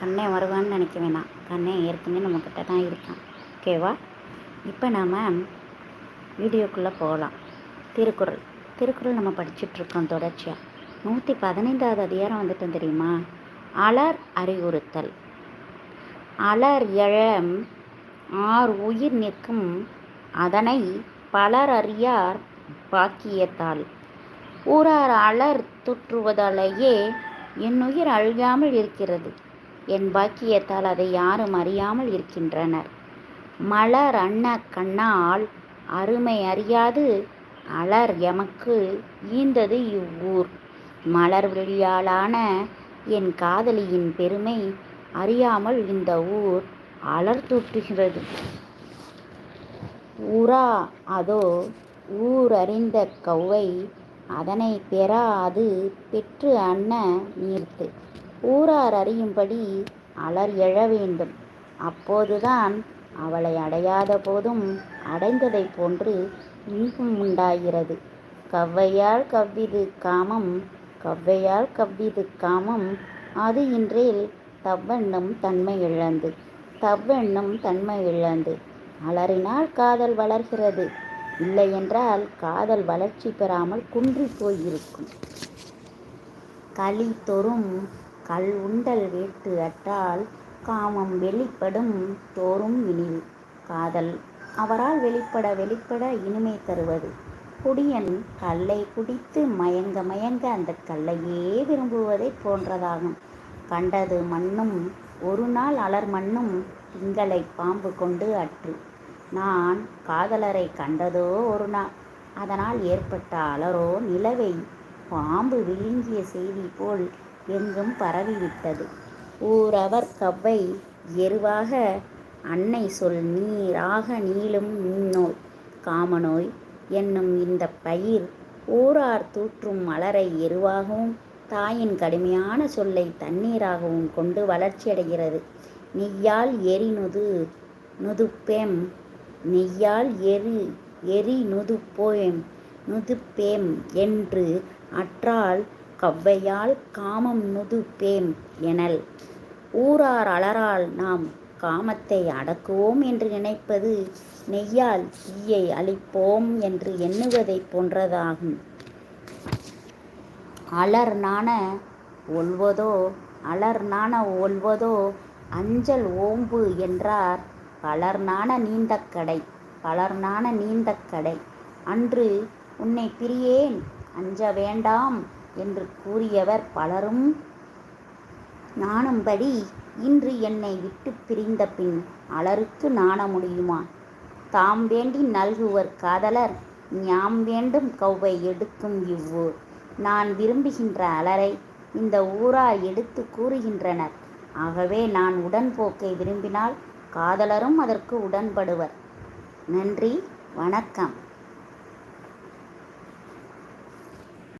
கண்ணே வருவான்னு நினைக்க வேணாம். கண்ணே ஏற்கனவே நம்மக்கிட்ட தான் இருக்கான். ஓகேவா? இப்போ நாம் வீடியோக்குள்ளே போகலாம். திருக்குறள். திருக்குறள் நம்ம படிச்சுட்ருக்கோம் தொடர்ச்சியாக நூற்றி பதினைந்தாவது அதிகாரம் வந்துட்டோம் தெரியுமா? அலர் அறிவுறுத்தல். அலர் எழம் ஆர் உயிர் நிற்கும் அதனை பலர் அறியார் பாக்கியத்தால். ஊரார் அலர் துற்றுவதாலேயே என் உயிர் அழுகாமல் இருக்கிறது. என் பாக்கியத்தால் அதை யாரும் அறியாமல் இருக்கின்றனர். மலர் அன்ன கண்ணால் அருமை அறியாது அலர் எமக்கு ஈந்தது இவ்வூர். மலர் விழியாலான என் காதலியின் பெருமை அறியாமல் இந்த ஊர் அலர்தூற்றுகிறது ஊரா அதோ ஊர் அறிந்த கௌவை அதனை பெறாது பெற்று அன்ன நீர்த்து. ஊரார் அறியும்படி அலர் எழ வேண்டும். அப்போதுதான் அவளை அடையாத போதும் அடைந்ததைப் போன்று இன்பம் உண்டாகிறது. கவ்வையால் கவ்விது காமம் கவ்வையால் கவ்விது காமம் அது இன்றேல் தவ்வெண்ணம் தன்மை இழந்து தவ்வெண்ணம் தன்மை இழந்து. அலறினால் காதல் வளர்கிறது. இல்லையென்றால் காதல் வளர்ச்சி பெறாமல் குன்றி போயிருக்கும் களி தொறும் கல் உண்டல் வேட்டு அற்றால் காமம் வெளிப்படும் தோறும் இனிவு காதல். அவரால் வெளிப்பட வெளிப்பட இனிமை தருவது. குடியன் கல்லை குடித்து மயங்க மயங்க அந்த கல்லையே விரும்புவதை போன்றதாகும். கண்டது மண்ணும் ஒரு நாள் அலர் மண்ணும் திங்களை பாம்பு கொண்டு அற்று. நான் காதலரை கண்டதோ ஒரு நாள் அதனால் ஏற்பட்ட அலரோ நிலவை. பாம்பு விழுங்கிய செய்தி போல் எங்கும் பரவிவிட்டது. ஊரவர் கவ்வை எருவாக அன்னை சொல் நீராக நீளும் நோய் காமநோய் என்னும் இந்த பயிர் ஊரார் தூற்றும் மலரை எருவாகவும் தாயின் கடுமையான சொல்லை தண்ணீராகவும் கொண்டு வளர்ச்சியடைகிறது. நெய்யால் எரிநுது நுதுப்பேம் நெய்யால் எரி எரி நுதுப்போயம் நுதுப்பேம் என்று அற்றால் கவ்வையால் காமம் நுதுப்பேம் எனல். ஊரார் அலரால் நாம் காமத்தை அடக்குவோம் என்று நினைப்பது நெய்யால் தீயை அழிப்போம் என்று எண்ணுவதைப் போன்றதாகும். அலர் நாண ஒல்வதோ அலர் நாண ஒல்வதோ அஞ்சல் ஓம்பு என்றார். பலர் நாண நீந்தக்கடை பலர் நாண நீந்தக்கடை அன்று உன்னை பிரியேன் அஞ்ச வேண்டாம் என்று கூறியவர் பலரும் நாணும்படி இன்று என்னை விட்டு பிரிந்த பின் அலருக்கு நாண முடியுமா? தாம் வேண்டி நல்குவர் காதலர் ஞாம் வேண்டும் கௌவை எடுக்கும் இவ்வூர். நான் விரும்புகின்ற அலரை இந்த ஊரார் எடுத்து கூறுகின்றனர். ஆகவே நான் உடன்போக்கை விரும்பினால் காதலரும் அதற்கு உடன்படுவர். நன்றி வணக்கம்.